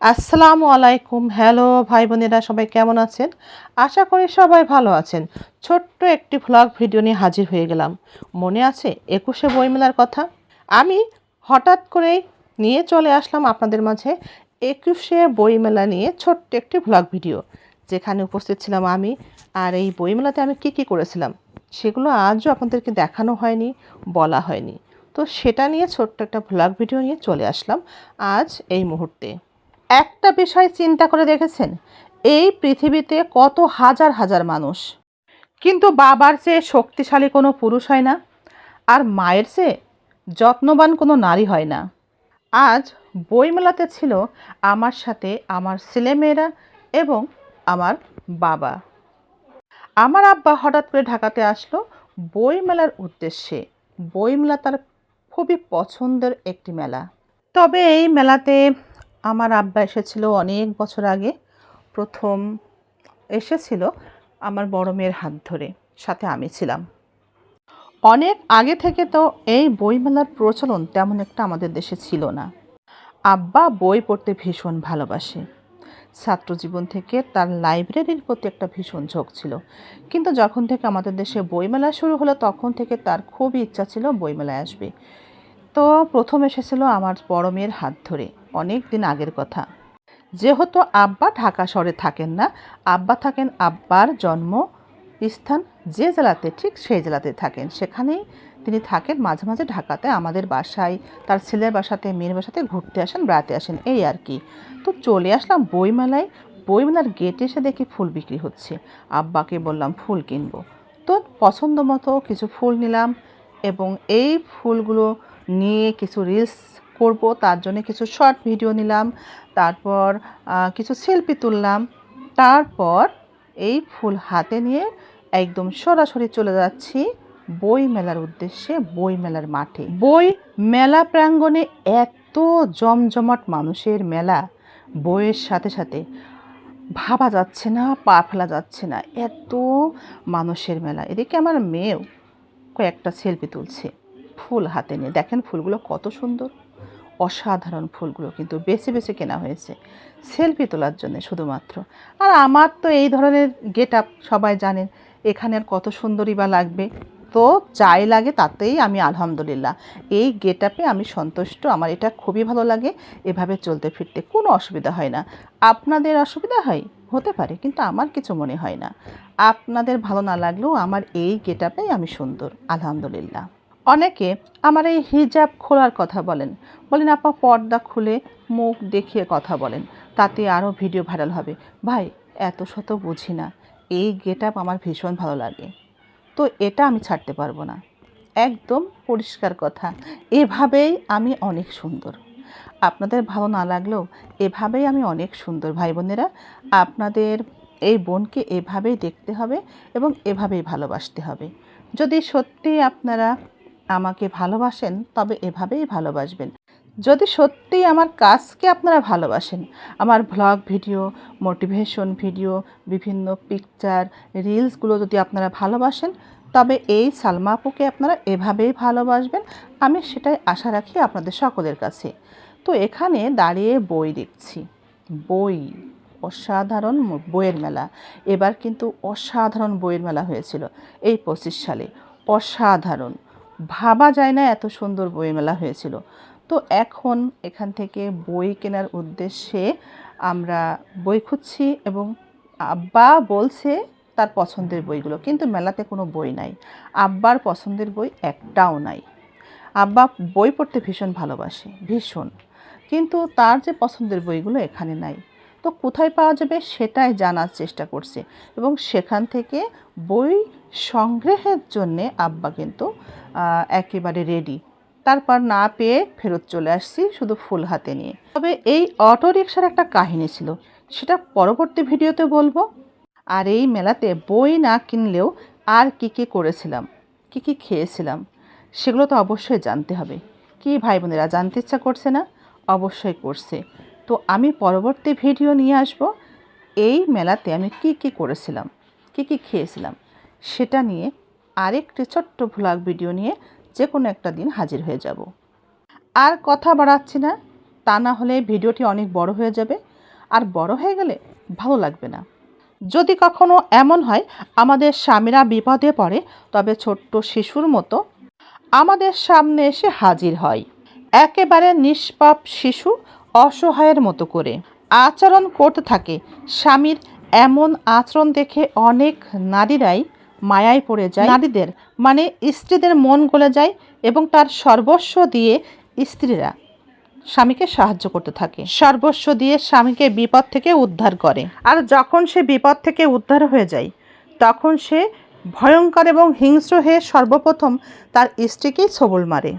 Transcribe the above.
আসসালামু আলাইকুম। হ্যালো ভাই বোনেরা, সবাই কেমন আছেন? আশা করি সবাই ভালো আছেন। ছোট্ট একটি ভ্লগ ভিডিও নিয়ে হাজির হয়ে গেলাম। মনে আছে একুশে বইমেলার কথা? আমি হঠাৎ করেই নিয়ে চলে আসলাম আপনাদের মাঝে একুশে বইমেলা নিয়ে ছোট্ট একটি ভ্লগ ভিডিও যেখানে উপস্থিত ছিলাম আমি। আর এই বইমেলাতে আমি কি কি করেছিলাম, সেগুলো আজও আপনাদেরকে দেখানো হয়নি, বলা হয়নি। তো সেটা নিয়ে ছোট্ট একটা ভ্লগ ভিডিও নিয়ে চলে আসলাম আজ এই মুহূর্তে। একটা বিষয় চিন্তা করে দেখেছেন? এই পৃথিবীতে কত হাজার হাজার মানুষ। কিন্তু বাবার চেয়ে শক্তিশালী কোনো পুরুষ হয় না, আর মায়ের চেয়ে যত্নবান কোনো নারী হয় না। আজ বইমেলাতে ছিল আমার সাথে আমার ছেলেমেয়েরা এবং আমার বাবা। আমার আব্বা হঠাৎ করে ঢাকাতে আসলো বইমেলার উদ্দেশ্যে। বইমেলা তার খুবই পছন্দের একটি মেলা। তবে এই মেলাতে আমার আব্বা এসেছিল অনেক বছর আগে। প্রথম এসেছিল আমার বড় মেয়ের হাত ধরে, সাথে আমি ছিলাম। অনেক আগে থেকে তো এই বইমেলার প্রচলন তেমন একটা আমাদের দেশে ছিল না। আব্বা বই পড়তে ভীষণ ভালোবাসে। ছাত্র জীবন থেকে তার লাইব্রেরির প্রতি একটা ভীষণ ঝোঁক ছিল। কিন্তু যখন থেকে আমাদের দেশে বইমেলা শুরু হলো, তখন থেকে তার খুবই ইচ্ছা ছিল বইমেলায় আসবে। তো প্রথম এসেছিল আমার বড় মেয়ের হাত ধরে। অনেক দিন আগের কথা। যেহেতু আব্বা ঢাকা শহরে থাকেন না, আব্বা থাকেন আব্বার জন্ম স্থান যে জেলাতে, ঠিক সেই জেলাতে থাকেন। সেখানেই তিনি থাকেন মাঝে মাঝে ঢাকাতে, আমাদের বাসায়, তার ছেলের বাসাতে, মেয়ের বাসাতে ঘুরতে আসেন, বেড়াতে আসেন, এই আর কি। তো চলে আসলাম বইমেলায়। বইমেলার গেটে এসে দেখি ফুল বিক্রি হচ্ছে। আব্বাকে বললাম, ফুল কিনবো। তো পছন্দ মতো কিছু ফুল নিলাম এবং এই ফুলগুলো নিয়ে কিছু রিলস করব, তার জন্য কিছু শর্ট ভিডিও নিলাম, তারপর কিছু সেলফি তুললাম, তারপর এই ফুল হাতে নিয়ে একদম সরাসরি চলে যাচ্ছি বই মেলার উদ্দেশ্যে, বই মেলার মাঠে। বই মেলা প্রাঙ্গণে এত জমজমাট মানুষের মেলা, বইয়ের সাথে সাথে ভাবা যাচ্ছে না, পা ফেলা যাচ্ছে না, এত মানুষের মেলা। এদিকে আমার মেয়েও কয়েকটা সেলফি তুলছে, ফুল হাতে নিয়ে। দেখেন ফুলগুলো কত সুন্দর। অসাধারণ ফুলগুলো কিন্তু বেছে বেছে কেনা হয়েছে। সেলফি তোলার জন্য শুধুমাত্র। আর আমার তো এই ধরনের গেট আপ সবাই জানেন, এখানে আর কত সুন্দরী বা লাগবে। তো যাই লাগে তাতেই আমি আলহামদুলিল্লাহ। এই গেট আপে আমি সন্তুষ্ট, আমার এটা খুবই ভালো লাগে। এভাবে চলতে ফিরতে কোনো অসুবিধা হয় না। আপনাদের অসুবিধা হয়? হতে পারে, কিন্তু আমার কিছু মনে হয় না। আপনাদের ভালো না লাগলেও আমার এই গেট আপেই আমি সুন্দর, আলহামদুলিল্লাহ। অনেকে আমার এই হিজাব খোলার কথা বলেন। বলেন, আপা, পর্দা খুলে মুখ দেখিয়ে কথা বলেন, তাতে আরও ভিডিও ভাইরাল হবে। ভাই, এত শত বুঝি না। এই গেট আমার ভীষণ ভালো লাগে। তো এটা আমি ছাড়তে পারব না। একদম পরিষ্কার কথা। এভাবেই আমি অনেক সুন্দর। আপনাদের ভালো না লাগলেও এভাবেই আমি অনেক সুন্দর, ভাই বোনেরা। আপনাদের এই বোনকে এভাবেই দেখতে হবে এবং এভাবেই ভালোবাসতে হবে। যদি সত্যি আপনারা আমাকে ভালোবাসেন, তবে এভাবেই ভালোবাসবেন। যদি সত্যিই আমার কাজকে আপনারা ভালোবাসেন, আমার ভ্লগ ভিডিও, মোটিভেশন ভিডিও, বিভিন্ন পিকচার, রিলসগুলো যদি আপনারা ভালোবাসেন, তবে এই সালমা আপুকে আপনারা এভাবেই ভালোবাসবেন, আমি সেটাই আশা রাখি আপনাদের সকলের কাছে। তো এখানে দাঁড়িয়ে বই দেখছি। বই, অসাধারণ বইয়ের মেলা। এবার কিন্তু অসাধারণ বইয়ের মেলা হয়েছিল এই পঁচিশ সালে। অসাধারণ। ভাবা যায় না এত সুন্দর বই মেলা হয়েছিল। তো এখন এখান থেকে বই কেনার উদ্দেশ্যে আমরা বই খুঁজছি এবং আব্বা বলছে তার পছন্দের বইগুলো, কিন্তু মেলাতে কোনো বই নাই। আব্বার পছন্দের বই একটাও নাই। আব্বা বই পড়তে ভীষণ ভালোবাসে, ভীষণ। কিন্তু তার যে পছন্দের বইগুলো এখানে নাই। তো কোথায় পাওয়া যাবে সেটাই জানার চেষ্টা করছে। এবং সেখান থেকে বই সংগ্রহের জন্যে আব্বা কিন্তু একেবারে রেডি তারপর না পেয়ে ফেরত চলে আসছি শুধু ফুল হাতে নিয়ে। তবে এই অটো রিক্সার একটা কাহিনী ছিল, সেটা পরবর্তী ভিডিওতে বলব। আর এই মেলাতে বই না কিনলেও আর কি কি করেছিলাম, কি কি খেয়েছিলাম, সেগুলো তো অবশ্যই জানতে হবে। কি ভাই বোনেরা জানতে ইচ্ছা করছে না? অবশ্যই করছে। তো আমি পরবর্তী ভিডিও নিয়ে আসব। এই মেলাতে আমি কি কি করেছিলাম, কি কি খেয়েছিলাম, সেটা নিয়ে আরেকটি ছোট্ট ভ্লগ ভিডিও নিয়ে যে কোনো একটা দিন হাজির হয়ে যাব। আর কথা বাড়াচ্ছি না, তা না হলে ভিডিওটি অনেক বড় হয়ে যাবে। আর বড় হয়ে গেলে ভালো লাগবে না। যদি কখনো এমন হয়, আমাদের স্বামীরা বিপদে পড়ে, তবে ছোট্ট শিশুর মতো আমাদের সামনে এসে হাজির হয়। একেবারে নিষ্পাপ শিশু অসহায়ের মতো করে। আচরণ করতে থাকে। স্বামীর এমন আচরণ দেখে অনেক নারীরাই মায়ায় পড়ে যায়। নারীদের মানে স্ত্রীদের মন গলে যায় এবং তার সর্বস্ব দিয়ে স্ত্রীরা স্বামীকে সাহায্য করতে থাকে। সর্বস্ব দিয়ে স্বামীকে বিপদ থেকে উদ্ধার করে। আর যখন সে বিপদ থেকে উদ্ধার হয়ে যায়, তখন সে ভয়ঙ্কর এবং হিংস্র হয়ে সর্বপ্রথম তার স্ত্রীকেই ছবল মারে।